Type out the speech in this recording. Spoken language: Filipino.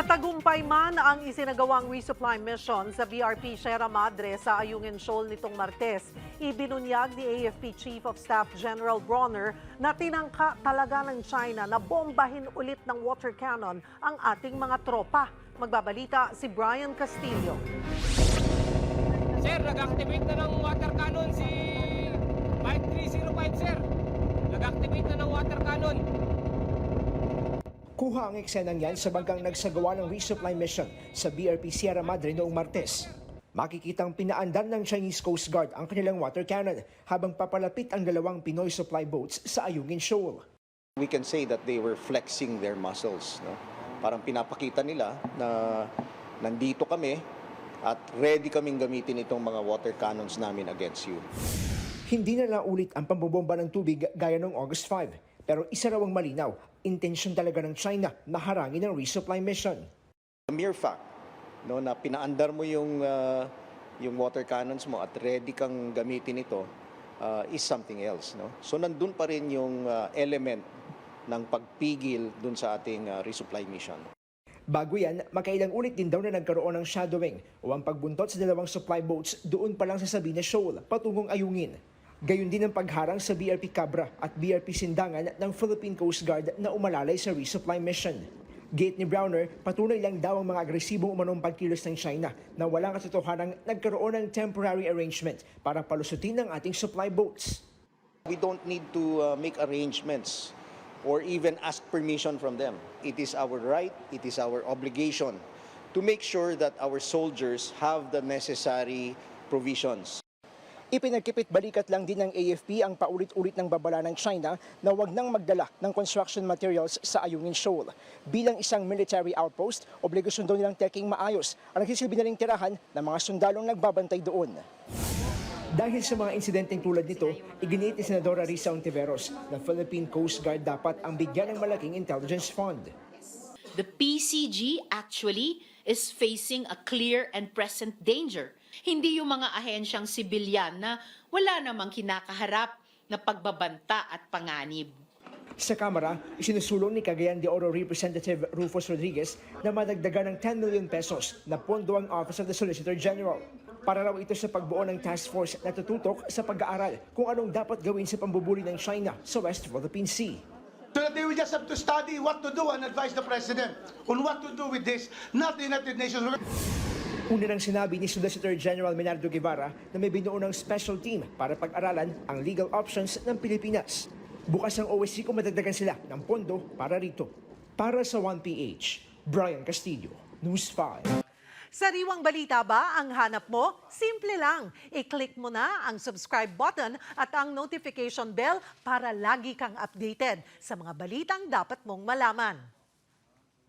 Matagumpay man ang isinagawang resupply mission sa VRP Sierra Madre sa Ayungin Shoal nitong Martes, ibinunyag ni AFP Chief of Staff General Bronner na tinangka talaga ng China na bombahin ulit ng water cannon ang ating mga tropa. Magbabalita si Brian Castillo. Sir, nag-activate na ng water cannon si 5305, sir. Nag-activate na ng water cannon. Kuha ang eksenang yan sa banggang nagsagawa ng resupply mission sa BRP Sierra Madre noong Martes. Makikitang pinaandar ng Chinese Coast Guard ang kanilang water cannon habang papalapit ang dalawang Pinoy supply boats sa Ayungin Shoal. We can say that they were flexing their muscles. No? Parang pinapakita nila na nandito kami at ready kaming gamitin itong mga water cannons namin against you. Hindi na naulit ang pambobomba ng tubig gaya noong August 5. Pero isa raw ang malinaw, intensyon talaga ng China na harangin ang resupply mission. The mere fact no, na pinaandar mo yung, uh, yung water cannons mo at ready kang gamitin ito uh, is something else. No? So nandun pa rin yung uh, element ng pagpigil dun sa ating uh, resupply mission. Bago yan, makailang ulit din daw na nagkaroon ng shadowing o ang pagbuntot sa dalawang supply boats doon pa lang sa Sabina Shoal patungong Ayungin. Gayon din ang pagharang sa BRP Cabra at BRP Sindangan ng Philippine Coast Guard na umalalay sa resupply mission. Gate ni Browner, patunay lang daw ang mga agresibong umanong pagkilos ng China na walang katotohanang nagkaroon ng temporary arrangement para palusutin ang ating supply boats. We don't need to uh, make arrangements or even ask permission from them. It is our right, it is our obligation to make sure that our soldiers have the necessary provisions. Ipinagkipit balikat lang din ng AFP ang paulit-ulit ng babala ng China na wag nang magdala ng construction materials sa Ayungin Shoal. Bilang isang military outpost, obligasyon daw nilang teking maayos ang nagsisilbi na ring tirahan ng mga sundalong nagbabantay doon. Dahil sa mga insidenteng tulad nito, iginiit ni Senadora Risa Ontiveros na Philippine Coast Guard dapat ang bigyan ng malaking intelligence fund. The PCG actually is facing a clear and present danger. Hindi yung mga ahensyang sibilyan na wala namang kinakaharap na pagbabanta at panganib. Sa Kamara, isinusulong ni Cagayan de Oro Representative Rufus Rodriguez na madagdagan ng 10 million pesos na pondo ang Office of the Solicitor General. Para raw ito sa pagbuo ng task force na tututok sa pag-aaral kung anong dapat gawin sa pambubuli ng China sa West Philippine Sea. So that they will just have to study what to do and advise the president on what to do with this, not the United Nations. Una nang sinabi ni Solicitor General Menardo Guevara na may binuo ng special team para pag-aralan ang legal options ng Pilipinas. Bukas ang OSC kung madagdagan sila ng pondo para rito. Para sa 1PH, Brian Castillo, News 5. Sariwang balita ba ang hanap mo? Simple lang. I-click mo na ang subscribe button at ang notification bell para lagi kang updated sa mga balitang dapat mong malaman.